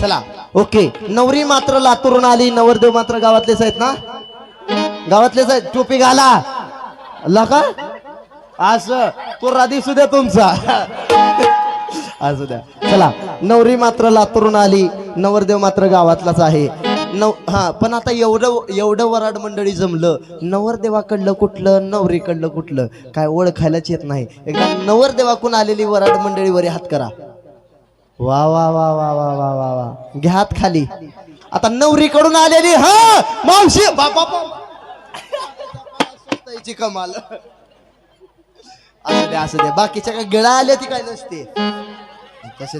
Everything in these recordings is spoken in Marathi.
चला ओके. नवरी मात्र लातूरून आली नवरदेव मात्र गावातलेच आहेत ना? गावातलेच आहेत? टोपी घाला. लका असं. तो राधी सुद्या तुमचा. असू द्या. चला नवरी मात्र लातूरून आली नवरदेव मात्र गावातलाच आहे. नव हा पण आता एवढं एवढं वराड मंडळी जमलं. नवरदेवाकडलं कुठलं नवरीकडलं कुठलं? काय ओळखायलाच येत नाही. एकदा नवरदेवाकून आलेली वराड मंडळीवर हात करा. वा वा वा वा वा वा वा वा. घ्या हात खाली. आता नवरीकडून आलेली हा मावशी बापा स्वतःची कमाल. असं द्या असं द्या बाकीच्या काय गिळा आल्या ती काय नसते. कसे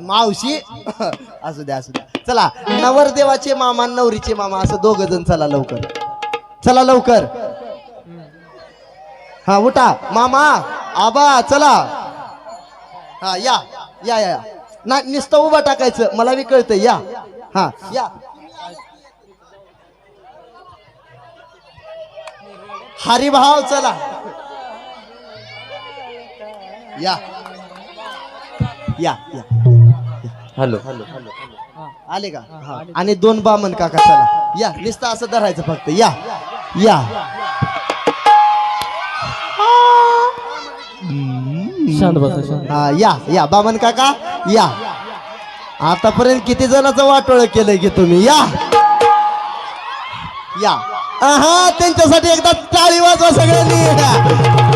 मावशी? असू द्या असू द्या. चला नवरदेवाचे मामा नवरीचे मामा असं दोघ जण चला लवकर. चला लवकर. हा उठा. मामा आबा चला. हा या या या या. ना नुसतं उभा टाकायचं. मला बी कळतं या. हा या. हरिभाव चला. या. या या. हॅलो. आले का? हा आणि दोन बामन काका चला. या नुसतं असं धरायचं फक्त. या या. शांत बसा शांत हा या या. बामन काका या. आतापर्यंत किती जणांचं वाटोळ केलंय की तुम्ही? या. या. हा त्यांच्यासाठी एकदा टाळी वाजवा सगळ्यांनी.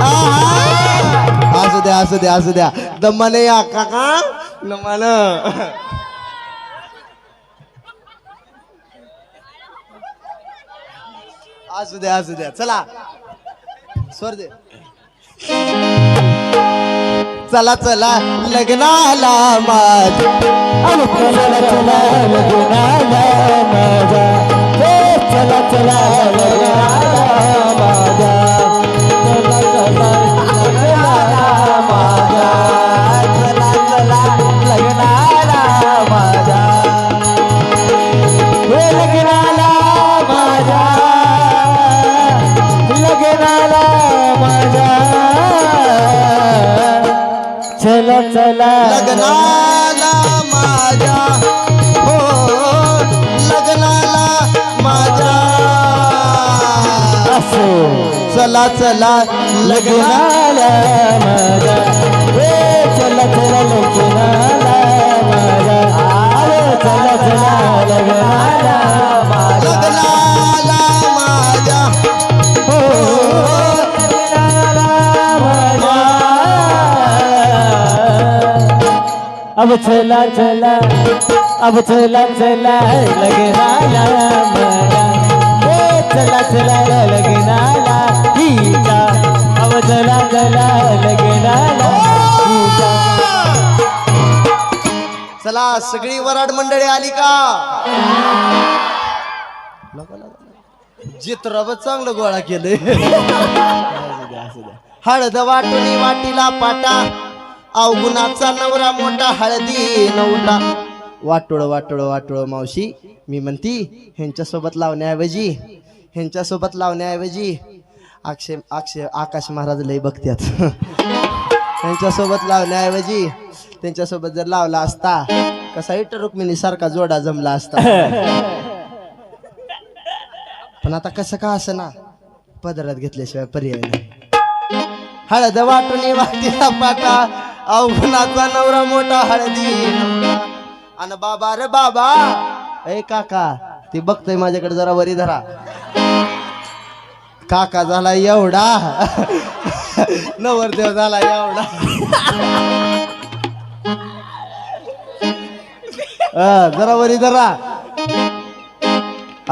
आहा. असू द्या असू द्या असू द्या. दम्माने या काका. असू द्या असू द्या चला. स्वर दे. चला चला. लग्नाला माझ चला चला लग्नाला माझा हे चला चला लग्नाला माझ्या हो लग्नाला माझ्या. चला चला लग्नाला माझा अब चला चला अब चला चला हे चला चला लगनाला हिचा अब चला चला लगनाला हिचा चला सगळी वराड मंडळी आली का? चित्रब चांगलं गोळा केलंय. हळद वाटुनी वाटीला पाटा. अवगुणाचा नवरा मोठा हळदी नवटा वाटोळ वाटोळ वाटोळ मावशी मी म्हणती ह्यांच्यासोबत लावण्याऐवजी ह्यांच्यासोबत लावण्याऐवजी अक्षय अक्षय आकाश महाराज लय बघत्यात. त्यांच्यासोबत लावण्याऐवजी त्यांच्यासोबत जर लावला असता कसा इटर रुक्मिणी सारखा जोडा जमला असता. पण आता कसं का असं ना पदरात घेतल्याशिवाय पर्याय नाही. हळद वाटून वाटीला पाटा अवघुणाचा नवरा मोठा हळदी. आणि बाबा रे बाबा. ए काका ते बघतोय माझ्याकडे जरा वरी धरा. काका झाला एवढा. नवरदेव झाला एवढा. जरा वरी धरा.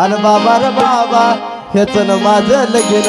आणि बाबा रे बाबा हेच ना माझं लगीन.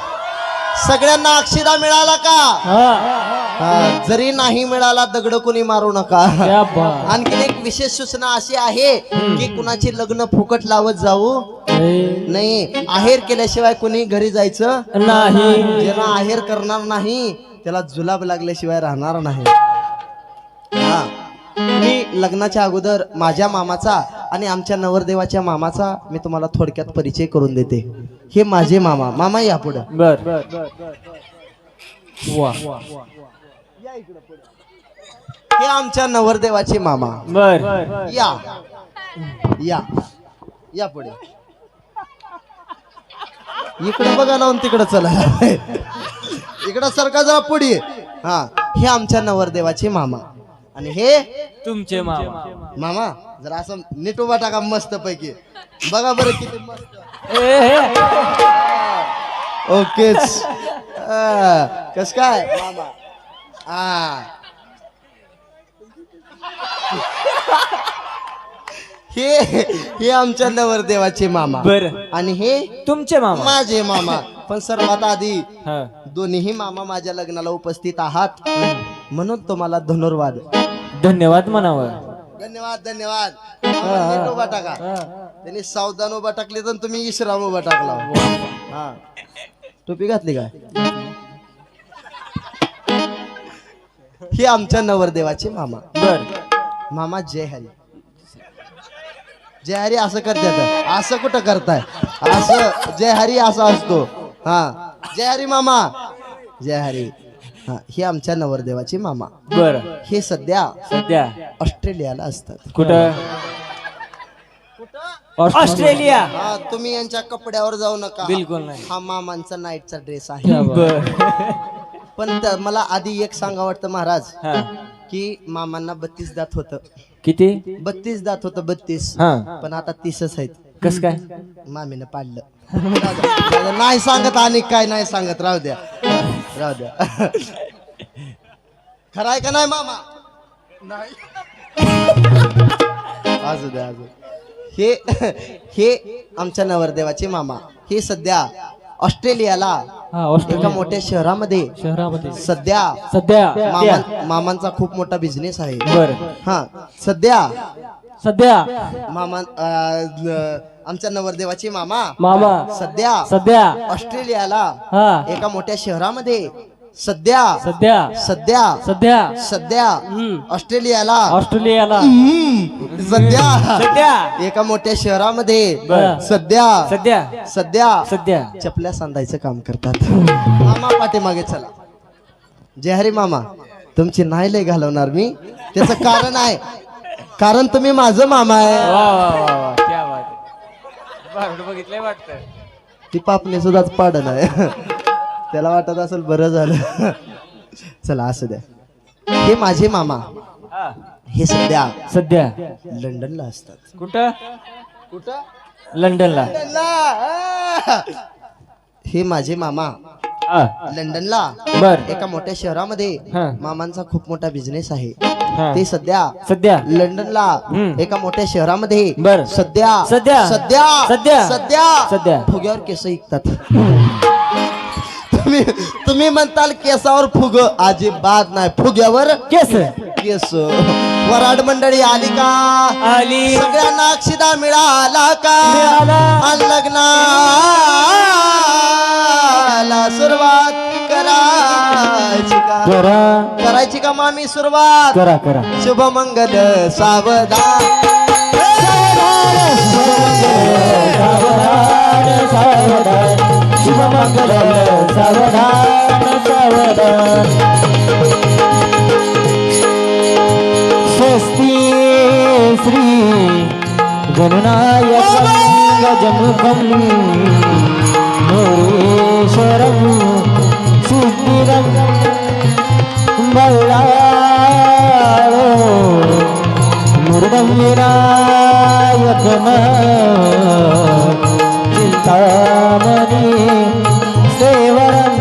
सगळ्यांना अक्षिदा मिळाला का? हा. जरी नाही मिळाला दगड कोणी मारू नका. क्या बात. आणखीन एक विशेष सूचना अशी आहे की कुणाची लग्न फुकट लावत जाऊ? ए, नाही. आहेर केल्याशिवाय कोणी घरी जायचं? नाही. ज्याला आहेर करणार नाही त्याला जुलाब लागल्याशिवाय राहणार नाही. हा. मी लग्नाच्या अगोदर माझ्या मामाचा आणि आमच्या नवरदेवाच्या मामाचा मी तुम्हाला थोडक्यात परिचय करून देते. हे माझे मामा. मामा या पुढं. बर. वा. हे आमच्या नवरदेवाचे मामा. बर. या. या. या पुढे. इकडे बघा लावून तिकडे चला. इकडं सरका जरा पुढे. हा. हे आमच्या नवरदेवाचे मामा. आणि हे तुमचे मामा. मामा. जरा असं नीट उभा टाका मस्त पैकी बघा बरं किती मस्त. हे. ओकेच कस काय? मामा. हा. हे हे आमच्या नवरदेवाचे मामा. बर. आणि हे तुमचे मामा. माझे मामा. पण सर्वात आधी हा. दोन्ही मामा माझ्या लग्नाला उपस्थित आहात. म्हणून तुम्हाला धनुर्वाद. धन्यवाद म्हणावं. धन्यवाद धन्यवाद. नीट उभा टाका. त्यांनी सावधान उभा टाकले तर तुम्ही इश्राम उभा टाकला. हा. टोपी घातली काय? हे आमच्या नवरदेवाचे मामा. बर. मामा जय हरी. जय हरी असं करतात असं कुठं करताय? असं जय हरी असा असतो. हा. जय हरी मामा. जय हरी. हा हे आमच्या नवरदेवाचे मामा. बर. हे सध्या सध्या. ऑस्ट्रेलियाला असतात. कुठं? ऑस्ट्रेलिया. हा तुम्ही यांच्या कपड्यावर जाऊ नका. बिलकुल नाही. हा मामांचा नाईटचा ड्रेस आहे. बर. पण त- मला आधी एक सांगा वाटतं महाराज हा. की मामांना बत्तीस दात होतं. किती? बत्तीस दात होतं बत्तीस. हा. पण आता तीसच आहेत. कस काय? मामीनं पाडलं. नाही सांगत आणि काय नाही सांगत राहू द्या. राहू द्या खरं आहे का नाही मामा नाही असू द्या असू हे हे आमच्या नवरदेवाचे मामा. हे सध्या ऑस्ट्रेलियाला हा एका ऑस्ट्रेलिया मोठ्या शहरामध्ये शहरामध्ये. सध्या सध्या. मामा मामांचा खूप मोठा बिझनेस आहे. बर. हा सध्या सध्या? मामा अं, आमच्या नवरदेवाचे मामा. मामा. सध्या सध्या? ऑस्ट्रेलियाला हा. एका मोठ्या शहरामध्ये. सध्या. सध्या. सध्या. सध्या. सध्या. हम्म. ऑस्ट्रेलियाला. ऑस्ट्रेलियाला. हम्म. सध्या. सध्या. एका मोठ्या शहरामध्ये. बर. सध्या. सध्या. सध्या. सध्या. चपल्या सांधायचं काम करतात. मामा पाठीमागे चला. जय हरी मामा. तुमची नाही लय घालवणार मी. त्याचं कारण आहे कारण तुम्ही माझं मामा आहे. बघितलंय वाटतं. ती पापणी सुद्धाच पाड नाही त्याला वाटत असेल बरं झालं. चला असं द्या. हे माझे मामा. हा. हे सध्या सध्या. लंडनला असतात. कुठं? कुठं? लंडनला. हे माझे मामा. लंडनला बर एका मोठ्या शहरामध्ये हा. मामांचा खूप मोठा बिझनेस आहे हा. ते सध्या सध्या लंडनला. एका मोठ्या शहरामध्ये बर. सध्या सध्या. सध्या सध्या. सध्या सध्या. फुग्यावर केस ऐकतात तुम्ही तुम्ही म्हणताल केसावर फुग अजिबात नाही फुग्यावर केस केस वराड मंडळी आली का आली सगळ्यांना अक्षिदा मिळाला का मिळाला. आणि लग्नाला सुरुवात करायची का? करा. करायची का मामी सुरुवात? करा करा. शुभ मंगल सावधान सावधान सावधान शुभमंगल सावधान. सावधान स्वस्ति श्री गणनायकं गजमुखं मुरेश्वरं सिद्धिरं बल्लाळो मुरुडं विनायकन चिन्तामणि सेवनं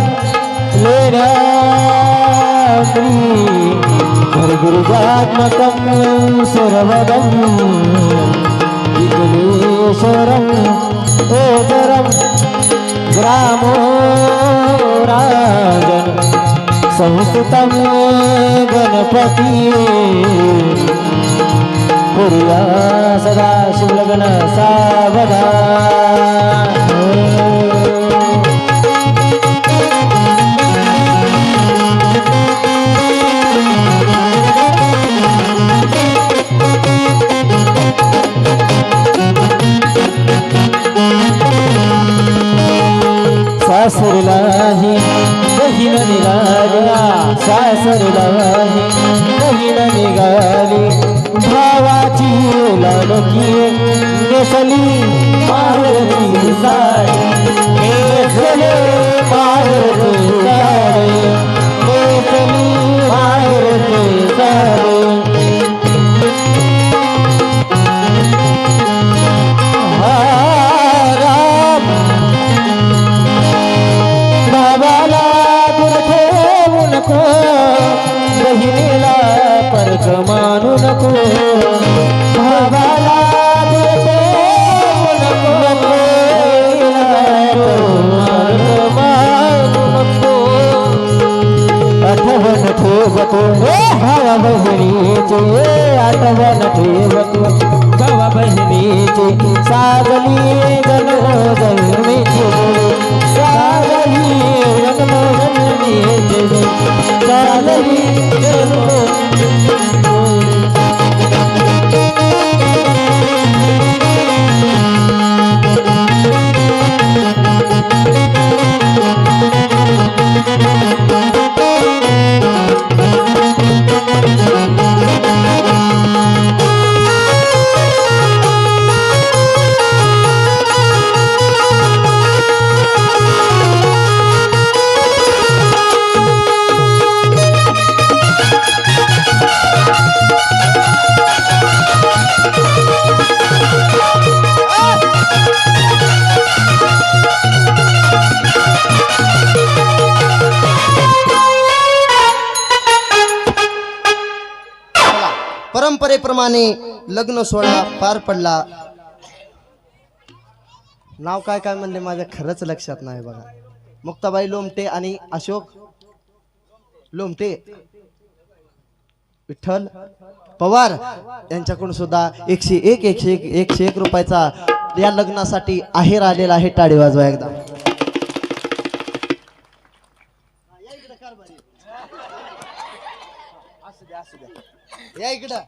लेनाद्रि गुरुजात्मकं सुरवदं विघ्नेश्वरं ओजरं राम राजन संस्कृतम गणपती। पुरिया सदा शिवलग्न सावधा परंपरेप्रमाणे लग्न सोहळा पार पडला. नाव काय काय म्हणले माझ्या खरंच लक्षात नाही बघा. मुक्ताबाई लोमटे आणि अशोक लोमटे विठ्ठल पवार यांच्याकडून सुद्धा एकशे एक एकशे एक एकशे एक रुपयाचा या लग्नासाठी आहेर आलेला आहे टाळी वाजवा एकदा. या इकडं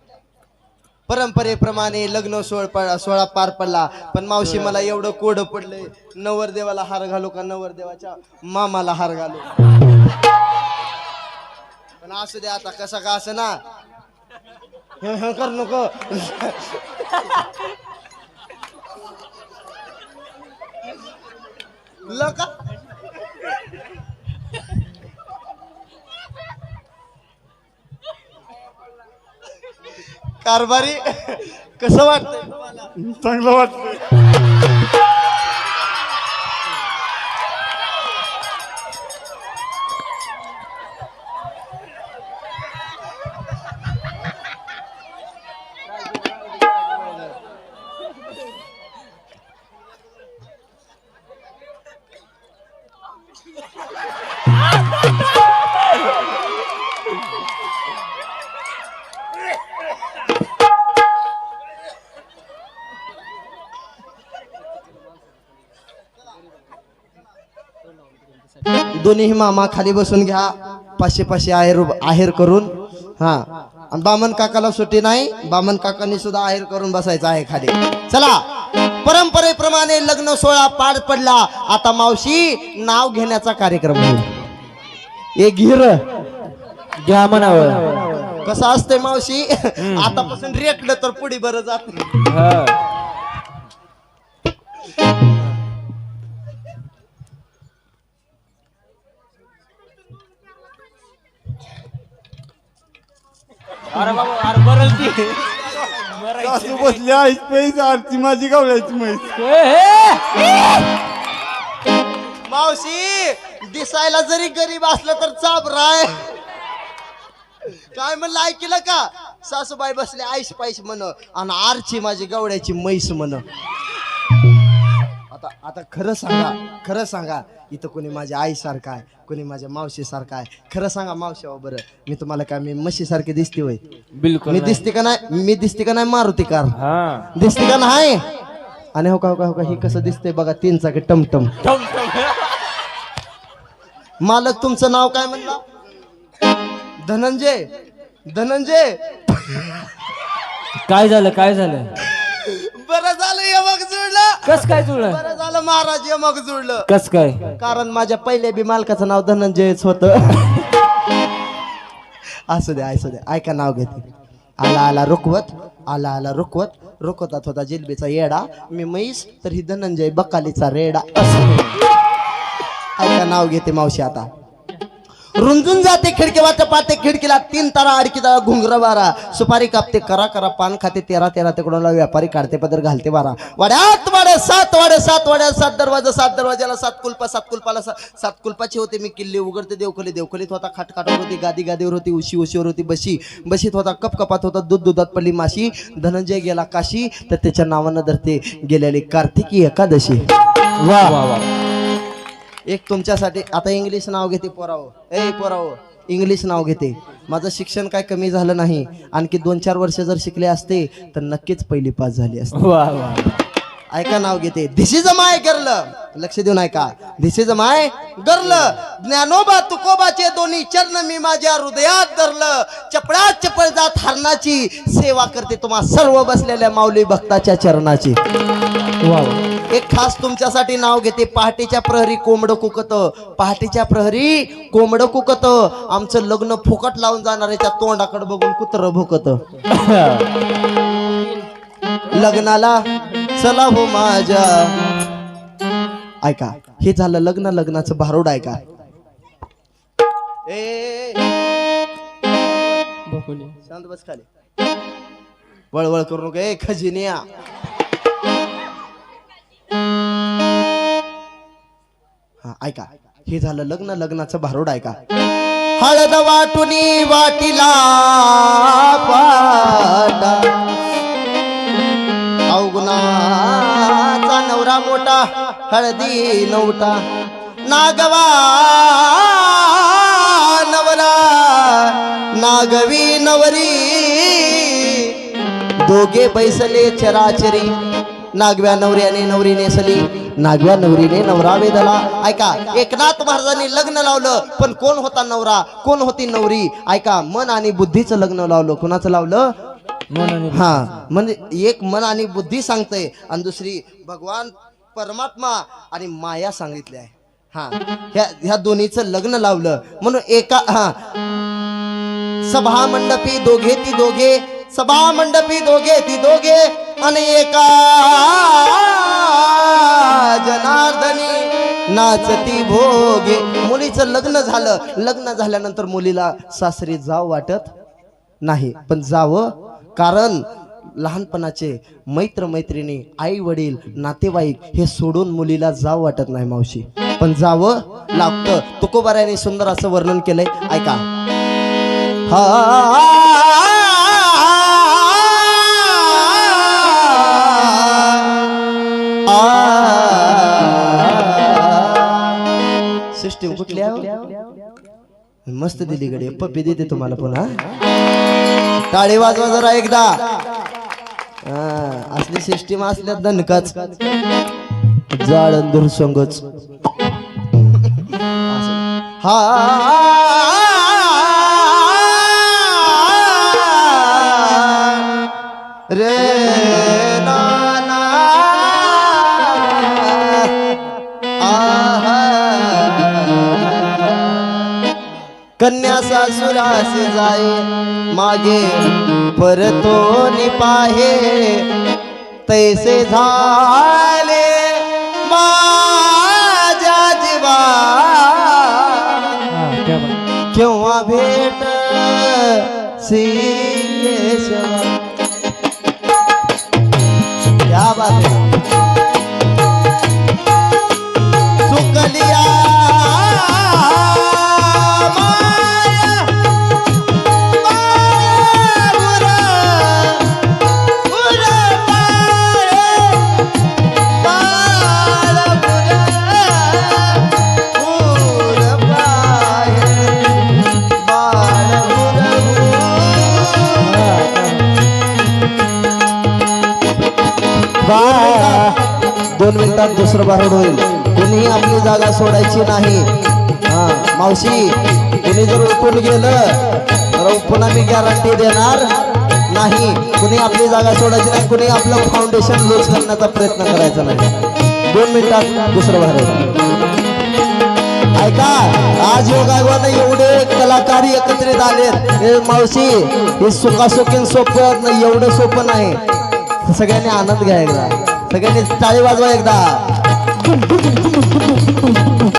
परंपरेप्रमाणे लग्न सोहळ प- सोहळा पार पडला. पण मावशी मला एवढं कोडं पडलंय नवरदेवाला हार घालू का नवरदेवाच्या मामाला हार घालू? पण असू दे आता कसा का असं ना? हे हे कर नको. लका. कारभारी कसं वाटतंय? चांगलं वाटतं दोन्ही मामा खाली बसून घ्या. पाचशे पाचशे आहेर आहेर करून. हा. आणि बामन काकाला सुट्टी नाही. बामन काकांनी सुद्धा आहेर करून बसायचं आहे खाली. चला. परंपरेप्रमाणे लग्न सोहळा पार पडला. आता मावशी नाव घेण्याचा कार्यक्रम होईल एक घिर. घ्या म्हणावं. कसं असते मावशी? आतापासून रेटलं तर पुढे बरं जात अरे बाबा अरे बरं ती सासू बसली आईच पैस आरती माझी गावल्याची म्हैस. मावशी दिसायला जरी गरीब असलं तर चाबराय काय म्हणलं ऐकलं का? सासूबाई बसले आईश पाईश म्हण आणि आरची माझी गवड्याची म्हैस म्हण. आता आता खरं सांगा खरं सांगा इथं कोणी माझ्या आईसारखा आहे कोणी माझ्या मावशीसारखा आहे. खरं सांगा मावशी अहो बरं मी तुम्हाला काय मी म्हशीसारखी दिसते होय? बिलकुल मी नाही. दिसते का नाही? मी दिसते का नाही मारुती कार? हा. दिसते का नाही? आणि हो का हो का हो का ही कसं दिसतंय बघा तीन चाकी टमटम. टम टम मालक तुमचं नाव काय म्हणला? धनंजय धनंजय. काय झालं काय झालं? बरं झालं यमक जुळलं. कस काय जुळलं? बरं झालं महाराज यमक जुळलं. कस काय? कारण माझ्या पहिल्या बी मालकाचं नाव धनंजयच होत. असू द्या असू द्या ऐका नाव घेते. आला आला रुकवत आला आला रुकवत. रुकवतात होता जिलबीचा येडा. मी म्हैस तर ही धनंजय बकालीचा रेडा. ऐका नाव घेते मावशी आता. रुंजून जाते खिडकी पाते पाहते खिडकीला तीन तारा अडकी तारा घुंगर बारा सुपारी कापते करा करा पान खाते तेरा तेरा तिकडून व्यापारी काढते पदर घालते बारा वाड्यात वाड्या सात वाड्या सात वाड्या सात दरवाजा सात दरवाजाला सात कुलपा सात कुलपाला सात कुलपाची होते मी किल्ले उघडते देवखली देवखलीत होता खाटखाटावर होती गादी गादीवर होती उशी उशीवर होती बशी बशीत होता कप कपात होता दूध दुधात पडली माशी धनंजय गेला काशी तर त्याच्या नावानं धरते गेलेली कार्तिकी एकादशी. वा वा वा. एक तुमच्यासाठी आता इंग्लिश नाव घेते पोराव. ए पोराव इंग्लिश नाव घेते. माझं शिक्षण काय कमी झालं नाही. आणखी दोन चार वर्ष जर शिकले असते तर नक्कीच पहिली पास झाली असते. वा वा ऐका नाव घेते. धिस इज माय गर्ल लक्ष देऊन ऐका. This is my girl Dnyanoba तुकोबाचे दोन्ही चरण मी माझ्या हृदयात धरलं. चपळात चपळ जात हरणाची सेवा करते तुम्हा सर्व बसलेल्या माऊली भक्ताच्या चरणाची. वा एक खास तुमच्यासाठी नाव घेते. पहाटेच्या प्रहरी कोंबड कुकत. पहाटेच्या प्रहरी कोंबड कुकत. आमचं लग्न फुकट लावून जाणाऱ्याच्या तोंडाकडे बघून कुत्र भुकत. लग्नाला चला हो माझ्या. ऐका हे झालं लग्न लग्नाचं भारूड ऐका ए शांत बस खाली. वळवळ करू नका. ए खजिनिया. हा ऐका. हे झालं लग्न लग्नाचं भारूड ऐका हळद वाटुनी वाटिला अवगुणाचा नवरा मोठा हळदी नवटा. नागवा नवरा. नागवी नवरी. दोघे बैसले चराचरी. नागव्या नवऱ्याने नवरी नेसली नागव्या नवरीने नवरा वेदला ऐका एकनाथ महाराजांनी लग्न लावलं पण कोण होता नवरा? कोण होती नवरी? ऐका मन आणि बुद्धीचं लग्न लावलं. कोणाचं लावलं? हा म्हणजे एक मन आणि बुद्धी सांगते आणि दुसरी भगवान परमात्मा आणि माया सांगितली आहे. हा ह्या ह्या दोन्हीचं लग्न लावलं. म्हणून एका हा. सभा मंडपी दोघे ती दोघे सभा मंडपी दोघे ती दोघे आणि एका नाचती भोगे. मुलीचं लग्न झालं. लग्न झाल्यानंतर मुलीला सासरी जाव वाटत नाही. पण जावं. कारण लहानपणाचे मैत्र मैत्रिणी आई वडील नातेवाईक हे सोडून मुलीला जाव वाटत नाही मावशी. पण जावं लागतं. तुकोबाऱ्याने सुंदर असं वर्णन केलंय. ऐका. हा. कुठली आहे हो. मस्त दिली गडी. पप्पी देते तुम्हाला पुन्हा. टाळी वाजवा जरा एकदा. हा, असली सिस्टीम असल्या दणकाच. जाळंदूर संगच हा. कन्या सासुरास जाये मागे परतो निपाहे. तैसे झाले माझ्या जीवा. केव्हा भेट सिंहेश्वर दोन मिनिटात दुसरं बारोड होईल. कुणीही आपली जागा सोडायची नाही. हा मावशी कुणी जर उठून गेलं तर पुन्हा मी गॅरंटी देणार नाही. कुणी आपली जागा सोडायची नाही कुणी आपलं फाउंडेशन लूज करण्याचा प्रयत्न करायचा नाही. दोन मिनिटात दुसरं भारूड ऐका आज योगायोगाने एवढे कलाकार एकत्रित आलेत. हे मावशी हे सुखासुखीन सोपं एवढं सोपं नाही. सगळ्यांनी आनंद घ्यायला. सगळ्यांनी चाळी वाजवा एकदा.